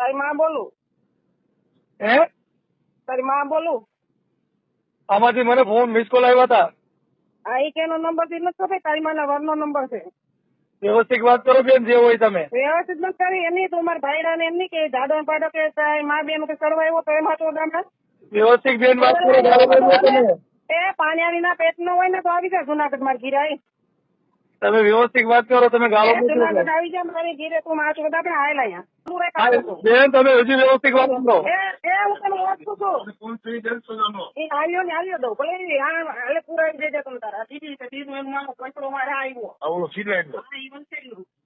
તારી માં બોલું? હે? તારી માં બોલું? આમાંથી મને ફોન મિસ કોલ આવ્યા હતા આ એક એનો નંબરથી નથી ખબર તારી માના વરનો નંબર છે. વ્યવસ્થિત વાત કરો બેન જે હોય તમે. વ્યવસ્થિત નથી કરી એની તો મારા ભાઈડા ને એમની કે જાડો પાડો કે મા બેન કે આવ્યો તો એમાં તો ગામડા. વ્યવસ્થિત બેન વાત કરો એ પાણીયારી ના પેટ નો હોય ને તો આવી જાય જુનાગઢમાં ગીરાઈ તમે વ્યવસ્થિત વાત કરો તમે ગાળો. બેન તમે હજી વ્યવસ્થિત વાત કરો.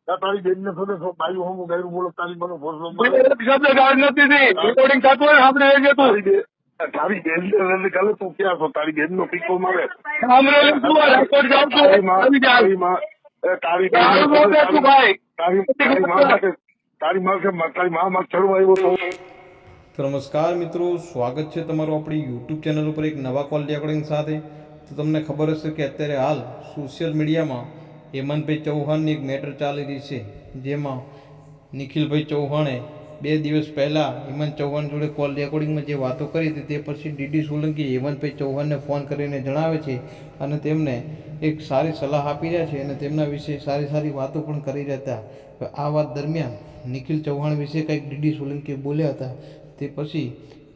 તારા. બેન ને હું ગાયું બોલો તારી મને શબ્દ ગાળ નથી રેકોર્ડિંગ થતું હોય આપણે એ જતું તારી બેન ને કાલે તું ક્યાં છો? તારી બેન નો પીકો મારે તારી માં. તારી તો. નમસ્કાર મિત્રો સ્વાગત છે તમારું આપણી યુટ્યુબ ચેનલ ઉપર એક નવા કોલ રેકોર્ડિંગ સાથે. તો તમને ખબર હશે કે અત્યારે હાલ સોશિયલ મીડિયામાં હેમંતભાઈ ચૌહાણની એક મેટર ચાલી રહી છે જેમાં નિખિલભાઈ ચૌહાણે બે દિવસ પહેલાં હેમંત ચૌહાણ જોડે કોલ રેકોર્ડિંગમાં જે વાતો કરી હતી તે પછી ડીડી સોલંકી હેમંતભાઈ ચૌહાણને ફોન કરીને જણાવે છે અને તેમને એક સારી સલાહ આપી રહ્યા છે અને તેમના વિશે સારી સારી વાતો પણ કરી રહ્યા હતા. આ વાત દરમિયાન નિખિલ ચૌહાણ વિશે કંઈક ડીડી સોલંકી બોલ્યા હતા. તે પછી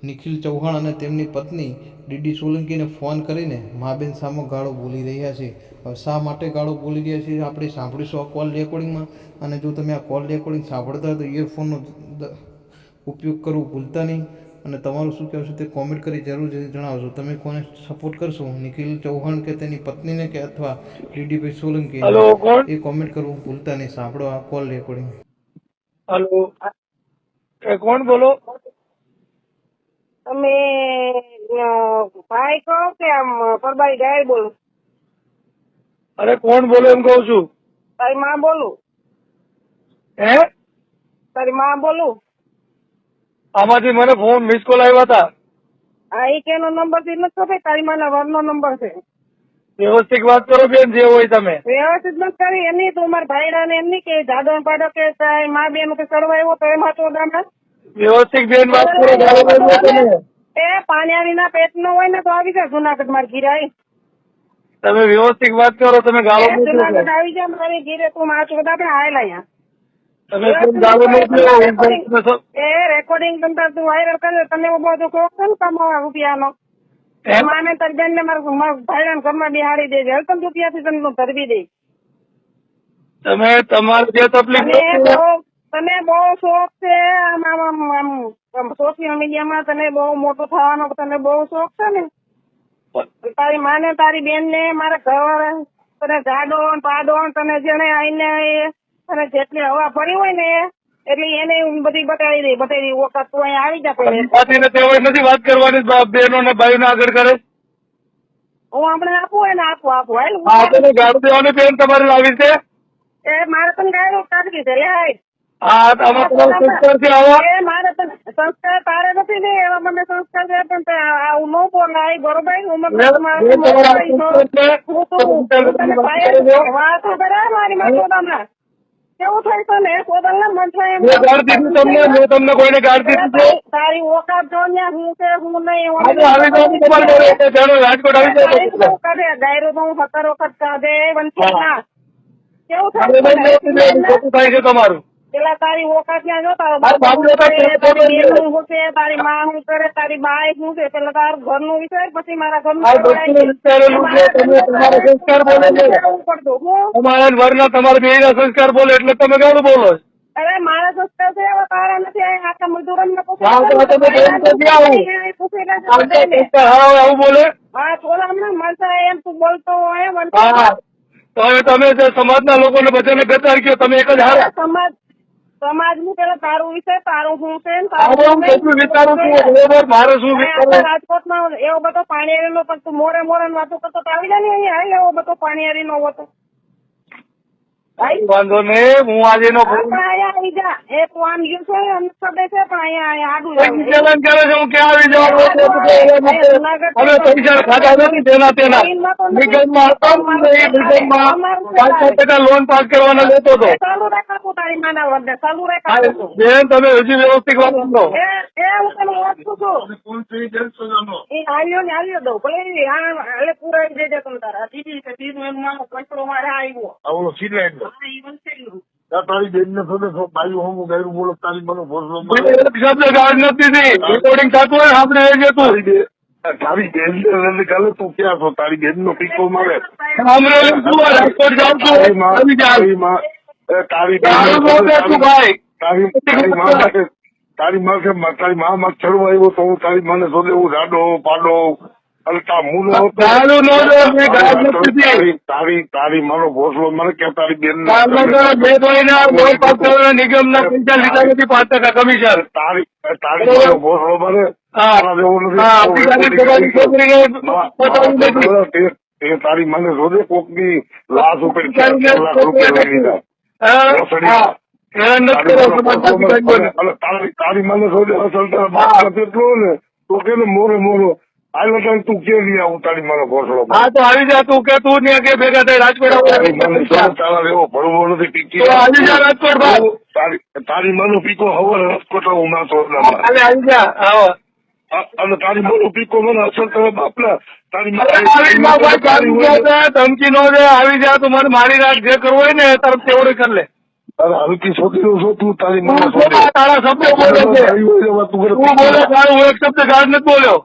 નિખિલ ચૌહાણ અને તેમની પત્ની ડીડી સોલંકીને ફોન કરીને માબેન સામો ગાળો બોલી રહ્યા છે. હવે શા માટે ગાળો બોલી રહ્યા છે આપણે સાંભળીશું આ કોલ રેકોર્ડિંગમાં અને જો તમે આ કોલ રેકોર્ડિંગ સાંભળતા તો ઇયરફોનનો ઉપયોગ કરવો ભૂલતા નહીં. અને તમારું શું કહેવું છે તે કોમેન્ટ કરી જરૂર જણાવશો તમે કોને સપોર્ટ કરશો? નિખિલ ચૌહાણ કે તેની પત્નીને કે અથવા ડીડીભાઈ સોલંકી એ કોમેન્ટ કરવું ભૂલતા નહીં. સાંભળો આ કોલ રેકોર્ડિંગ હેલો કોણ બોલો? તમે ભાઈ કહો કે આમ પરબાઈ ગાય બોલો? અરે કોણ બોલો એમ કહું છું? તારી માં બોલું? હે? તારી માં બોલું? આમાંથી મને ફોન મિસ કોલ આવ્યા હતા. આ એક કેનો નંબરથી નથી ખબર? તારી માના વરનો નંબર છે. વ્યવસ્થિત વાત કરો બેન જે હોય તમે. વ્યવસ્થિત નથી કરી. એની તો મારા ભાઈડા ને એમની કે જાડો પાડો કે માં બેન કે સરવાયો તો એમાં તો ગામડા વ્યવસ્થિત બેન વાત કરો ગાળો બોલો તમે. એ પાણીયારી ના પેટ નો હોય ને તો આવી જાય જુનાગઢ મારી ગીરાઈ તમે વ્યવસ્થિત વાત કરો તમે ગાળો જુનાગઢ આવી જાય મારી ગીરે તું મારા ચોદા આપણે હાયલા અહીંયા. તમે કેમ ગાળો મોકલો એ રેકોર્ડિંગ તમતાર તું વાયરલ કરે તમે એવું બધું કહો કેમ કમાવા રૂપિયાનો? નો માને તારી બેન ને મારું ભાઈ ઘરમાં બિહાડી દેજે. હવે તને રૂપિયાથી તમને હું ધરવી દઈ તમે તમારે જે તકલીફ તને બહુ શોખ છે સોશિયલ મીડિયામાં તને બહુ મોટો થવાનો તને બહુ શોખ છે ને? તારી માને તારી બેન ને મારા ઘર તને જાડો પાડો તને જેને આઈને તને જેટલી હવા ફરી હોય ને એટલે એને બધી બતાવી બતાવી દઈ વખત તું અહીંયા આવી જા પડે નથી વાત કરવાની બહેનો ને ભાઈઓ આગળ કરે? હું આપણે આપું હોય ને આપું આપું હાલ. ગાડું દેવાની બેન તમારે લાવી છે? એ મારે પણ ગાડું કાઢી છે લે હાય હા આમાં તમારો સંસ્કાર છે આવો એ મારે તને સંસ્કાર તારે નથી ને એવા મને સંસ્કાર છે પણ તે આવું ન બોલાય બરોબર હું મને બે- તમારું બે મોટું તમારા ભાઈ છો. સંસ્કાર છે. હું તો- હું તને પાયે વાત તો કરે મારી માં સોદામણા. કેવું થાય છે ને સોદલ ના મન થાય એમ. મેં ગાળ દીધી તમને મેં તમને કોઈને ગાળ દીધી છે તારી- તારી ઓકાત જો ને હું છે હું નહીં આજે આવી જાઓ તમારે ઘરે એટલે જાણો રાજકોટ આવી તારી તો જાઓ કાઢે ગાયરો તો હું સત્તર વખત કાઢે વંશી હા. ના કેવું હવે થાય નહીં છે? જતી બેન, ખોટું થાય છે તમારું પેલા તારી ઓકાત ના જો તારો માં શું કરે તારી બાઈ શું છે પેલા તારું ઘરનું વિચાર પછી મારા તમે તમારા પડતું હું? તમારા વરના તમારા સંસ્કાર બોલે એટલે તમે ગાળું બોલો. અરે મારા સંસ્કાર છે એવા તારા નથી આખા મજૂરન ને હા, આવું? બોલે. હા થોડા હમણાં મળતા એમ તું બોલતો એમ હા તો હવે તમે જે સમાજના લોકોને બધાને ગતાર કયો તમે એક જ હારા. સમાજ સમાજનું પેલા તારું વિષય તારું શું છે રાજકોટમાં એવો બધો પાણીયારી નો પણ તું મોરે મોરે વાતો કરતો આવી જાય ને અહીંયા એવો બધો પાણીયારી નો હતો. વાંધો નહીં હું આજે એનો ફોન આપણે અહીંયા એ તું આમ છે અને છે પણ અહીંયા આડું ચલન કરે છે હું ક્યાં આવી જવાનું? હવે પૈસા ખાતા નથી તેના તેના. નિગમમાં હતા નિગમમાં પાંચ પાંચ ટકા લોન પાસ કરવાના લેતો હતો. બેન તમે હજી વ્યવસ્થિત વાત કરો આવ્યો તારા બેન ને થોડે બાયું હોમું ગાયરું બોલો તારી મને મળે. એક શબ્દ ગાળ નથી રેકોર્ડિંગ થતું હોય આપણે એ જતું તારી બે- તારી બેન ને કાલે તું ક્યાં છો? તારી બેન નો પીકો મારે તારી માં તારી માં- તારી માં માં ચડવા આવ્યો તો હું તારી માને શોધે હું રાડો પાડો તા મૂલો તારું નો. તારી તારી મારો ભોસલો મને કે તારી બેન બે ભાઈના લોન પાસ પૈસા લીધા નથી પાંચ ટકા કમિશન. તારી તારી મારો ભોસલો મને હા. તારા માને શોધે કોકની લાશ ઉપર લાખ રૂપિયા લઈ લીધા તારી મને શોધે અસલ ને તો કે ને મોરે મોરો આયલો તને તું કે લઈ આવું તારી મારો ઘોસડો હા તો આવી જા તું કે તું ત્યાં કે ભેગા થાય રાજકોટ તારી જેવો ભરવો નથી પીકી આવી જા રાજકોટ તારી તારી માનો પીકો હવે રાજકોટ હું ના તો આવી જા આવો. અને તારી માનો પીકો મને અસર તમે બાપલા તારી ધમકી નો દે આવી જા તું મને મારી રાખ જે કરવું હોય ને તરફ તેવડે કરી લે. હલકી છોકરીઓ છો તું તારી તારા શબ્દ બોલે છે. એવા તું. બોલે તારું એક શબ્દ ગાળ નથી બોલ્યો.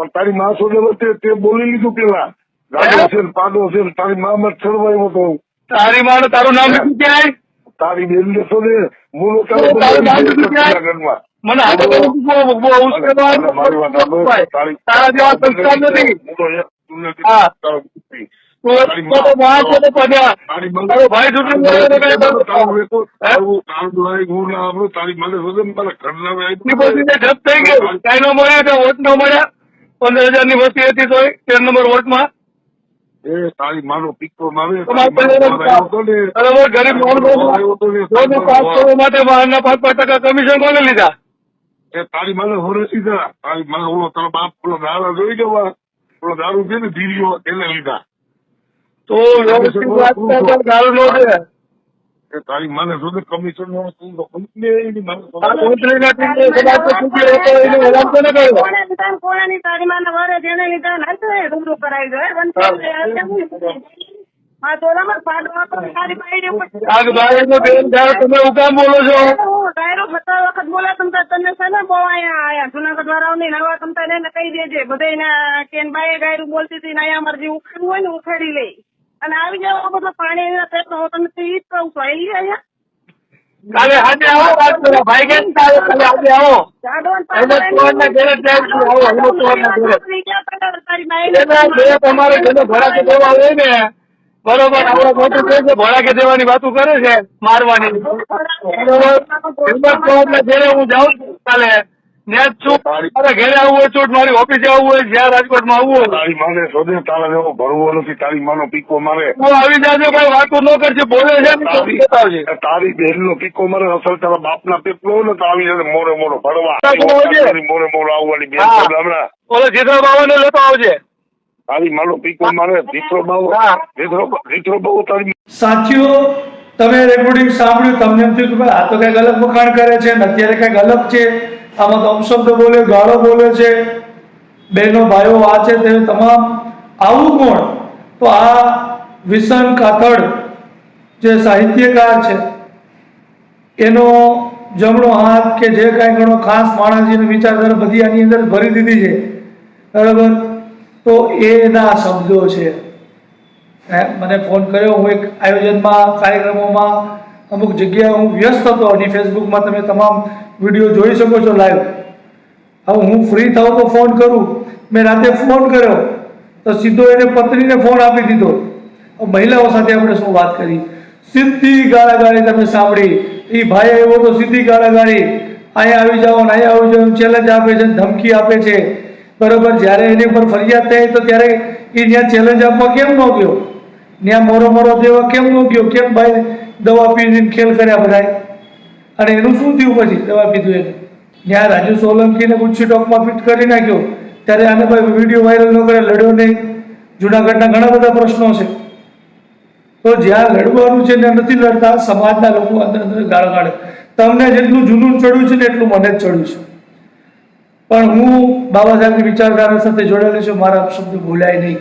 પણ તારી માં સોદે તે તે બોલી લીધું પેલા. ગાડો છે પાડો છે તારી માં માં આવ્યો તો તારી માને તારું નામ નથી ક્યાંય તારી બેન ને સોદે મૂળો? ઘરમાં મને. ભાઈ. તારી- જેવા સંસ્કાર નથી. તારો મને ઘરના વાય- ની બધી જે જપ્ત થઈ ગયું કઈ નો મળ્યા વોટ નો મળ્યા. પંદર હજારની વસ્તી હતી તો તેર નંબર વોટમાં એ તારી માનો પીકો મારે બરાબર ગરીબ માટે પાંચ પાંચ ટકા કમિશન કોને લીધા? એ તારી મને હોરે સીધા. તારી મને ઓલો તારો બાપ ઓલો દારૂ જોઈ ગયો. ઓલો દારૂ છે ને ધીરીઓ એને લીધા. તો દારૂ નો છે. તારી મને શોધે કમિશન નો તું તો કંપની મને ને તારી માના વરે જેને ને એ રૂબરૂ કરાવી દો, હા? તો રમત પાડો તારી તમે ઉકામ બોલો છો. ડાયરો સત્તર વખત બોલા તમતા તને છે ને બહુ અહીંયા આયા? જુનાગઢ વાળાઓ ને નવા તમ એને કહી દેજે. બધા કેન બાએ ગાયરું બોલતી હતી ને અહીંયા અમારે જે ઉખાડવું હોય ને ઉખાડી લે. અને આવી જાવ બધા પાણી એના પેટનો હું તમને જ કહું છું આવી અહીંયા કાલે આજે આવો વાત કરો ભાઈ કેમ કાલે કાલે આજે આવો જાડો ને હેમંત ઘરે જાય છે, આવો, હેમંત ચૌહાણના ઘરે. નોકરી ક્યાં પગાર તારી બાયડી? એના બે તમારે જેને ભડાકે દેવા હોય ને બરોબર આપણે મોટું કહે છે દેવાની વાતો કરે છે મારવાની હિંમત ઘરે હું જાઉં છું કાલે ત્યાં જ છું. મારે ઘરે આવવું હોય છું મારી ઓફિસે આવવું હોય જ્યાં રાજકોટમાં આવવું હોય. તારી માને શોધે તારા જેવો ભરવો નથી તારી માનો પીકો મારે. હું આવી જાજો ભાઈ વાતો ન કરશે બોલે છે ને તો બતાવજે તારી બેન નો પીકો મારે અસલ તારા બાપ ના પેટલો ને તો આવી જશે મોરે મોરો ભરવા. મોરે મોરો આવવાની બેન હા. શોધે હમણાં. ઓલો જીતરા બાવાને લેતો આવજે. તારી માનો પીકો મારે જીતરો બાવો. જીતરો બાવો તારી સાથીઓ તમે રેકોર્ડિંગ સાંભળ્યું તમને એમ થયું કે ભાઈ આ તો કઈ અલગ વખાણ કરે છે ને અત્યારે કઈ અલગ છે. આમાં તો અપશબ્દ બોલે, ગાળો બોલે છે. બહેનો ભાઈઓ આ છે તે તમામ આવું કોણ? તો આ વિસન કાથડ જે સાહિત્યકાર છે, એનો જમણો હાથ કે જે કાંઈ ઘણો ખાસ માણસજીની વિચારધારા બધી આની અંદર ભરી દીધી છે, બરાબર? તો એના શબ્દો છે. મને ફોન કર્યો, હું એક આયોજનમાં, કાર્યક્રમોમાં અમુક જગ્યાએ હું વ્યસ્ત હતો અને ફેસબુકમાં તમે તમામ વીડિયો જોઈ શકો છો લાઈવ. હવે હું ફ્રી થાઉં તો ફોન કરું. મેં રાતે ફોન કર્યો. તો સીધો એને પત્નીને ફોન આપી દીધો. મહિલાઓ સાથે આપણે શું વાત કરી? સીધી ગાળાગાળી તમે સાંભળી. એ ભાઈ આવ્યો તો સીધી ગાળાગાળી. અહીંયા આવી જાઓ ને અહીંયા આવી જાઓ ચેલેન્જ આપે છે ધમકી આપે છે. બરોબર, જ્યારે એની પર ફરિયાદ થઈ તો ત્યારે એ ત્યાં ચેલેન્જ આપવા કેમ ન ગયો? ત્યાં મોરો મોરો દેવા કેમ ન ગયો? કેમ ભાઈ દવા પીને ખેલ કર્યા બધાએ? અને એનું શું થયું પછી દવા પીધું એને? ત્યાં રાજુ સોલંકીને ગુચ્છી ટોકમાં ફિટ કરી નાખ્યો. ત્યારે આને ભાઈ વીડિયો વાયરલ ન કરે લડ્યો નહીં. જુનાગઢના ઘણા બધા પ્રશ્નો છે. તો જ્યાં લડવાનું છે ત્યાં નથી લડતા, સમાજના લોકો અંદર અંદર ગાળ કાઢે તમને જેટલું જૂનું ચડ્યું છે ને એટલું મને જ ચડ્યું છે. પણ હું બાબા સાહેબની વિચારધારા સાથે જોડાયેલો છું, મારા શબ્દ ભૂલાય નહીં.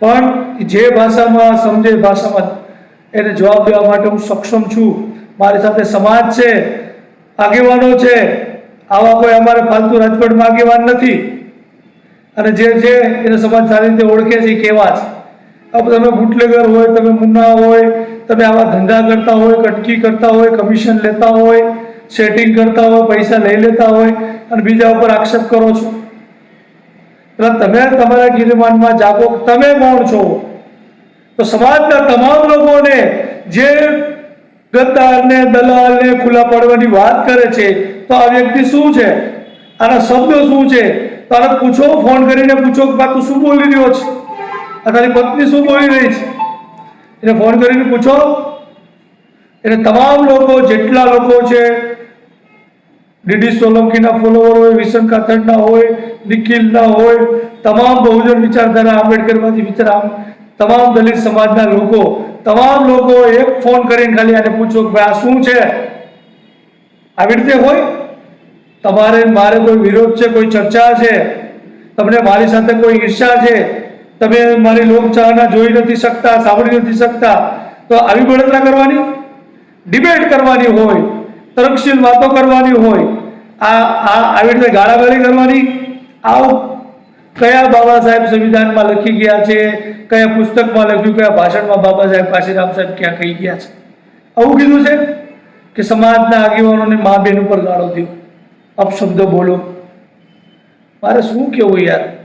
પણ જે ભાષામાં સમજે ભાષામાં એને જવાબ દેવા માટે હું સક્ષમ છું. મારી સાથે સમાજ છે, આગેવાનો છે, આવા કોઈ અમારે ફાલતુ રાજકોટમાં આગેવાન નથી. અને જે છે એને સમાજ સારી રીતે ઓળખે છે કેવા છે. હવે તમે બુટલેગર હોય, તમે મુન્ના હોય, તમે આવા ધંધા કરતા હોય, કટકી કરતા હોય, કમિશન લેતા હોય, સેટિંગ કરતા હોય, પૈસા લઈ લેતા હોય અને બીજા ઉપર આક્ષેપ કરો છો. એટલે તમે તમારા ગિરિમાનમાં જાગો તમે કોણ છો? તો સમાજના તમામ લોકોને જે ગદ્દારને, દલાલને ખુલ્લા પાડવાની વાત કરે છે, તો આ વ્યક્તિ શું છે? આના શબ્દો શું છે? તો પૂછો, ફોન કરીને પૂછો કે તું શું બોલી રહ્યો છે? આ તારી પત્ની શું બોલી રહી છે? એને ફોન કરીને પૂછો. એટલે તમામ લોકો, જેટલા લોકો છે, ડીડી સોલંકીના ફોલોવર હોય વિશન કાથડના હોય નિખિલના હોય, તમામ બહુજન વિચારધારા આંબેડકરવાદી વિચાર તમામ દલિત સમાજના લોકો, તમામ લોકો એક ફોન કરીને ખાલી આને પૂછો કે આ શું છે? આવી રીતે હોય? તમારે, મારે કોઈ વિરોધ છે, કોઈ ચર્ચા છે? તમને મારી સાથે કોઈ ઈર્ષા છે? તમે મારી લોકચાહના જોઈ નથી શકતા, સાંભળી નથી શકતા, તો આવી બળતરા કરવાની? ડિબેટ કરવાની હોય, તર્કશીલ વાતો કરવાની હોય, આ આ, આવી રીતે ગાળાગાળી કરવાની? આવ. કયા બાબા સાહેબ સંવિધાનમાં લખી ગયા છે? કયા પુસ્તકમાં લખ્યું? કયા ભાષણમાં બાબા સાહેબ કાશીરામ સાહેબ ક્યાં કહી ગયા છે? આવું કીધું છે કે સમાજના આગેવાનોને મા બહેન ઉપર ગાળો દો. અપશબ્દો બોલો. મારે શું કેવું યાર?